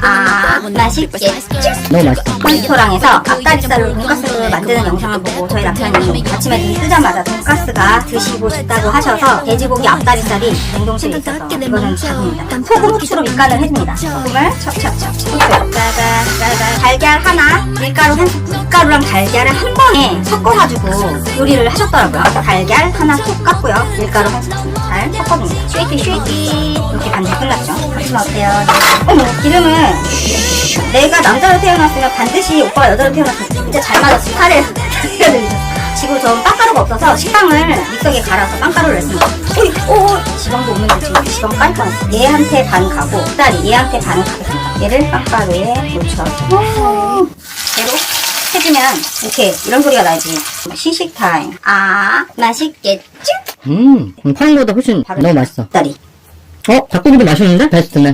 아 맛있겠죠? 너무 맛있어. 레스토랑에서 앞다리살로 돈가스 만드는 영상을 보고 저희 남편이 아침에 눈 뜨자마자 돈가스가 드시고 싶다고 하셔서 돼지고기 앞다리살이 냉동실에 있어서 이거는 작습니다. 소금 후추로 밑간을 해줍니다. 소금을 척척척 후추 달걀 하나 밀가루 한 스푼 밀가루랑 달걀을 한 번에 섞어가지고 요리를 하셨더라고요. 달걀 하나 톡 깠고요. 밀가루 한 스푼 잘 섞어줍니다. 쉐이키 쉐이키 이렇게 같이면 어때요? 어머 기름은 내가 남자로 태어났으면 반드시 오빠가 여자로 태어났으면 진짜 잘 맞았어. 살을 지금 전 빵가루가 없어서 식빵을 믹서기에 갈아서 빵가루를 냈습니다. 어이, 오, 지방도 없는데 지금 지방 깔 뻔했어. 얘한테 반 가고, 딸이 얘한테 반은 가겠습니다. 얘를 빵가루에 묻혀서 얘로 해주면 이렇게 이런 소리가 나지. 시식 타임. 아, 맛있겠죠? 음, 음, 파는 거보다 훨씬 너무 맛있어. 딸이. 어? 닭고기도 맛있는데? 베스트네.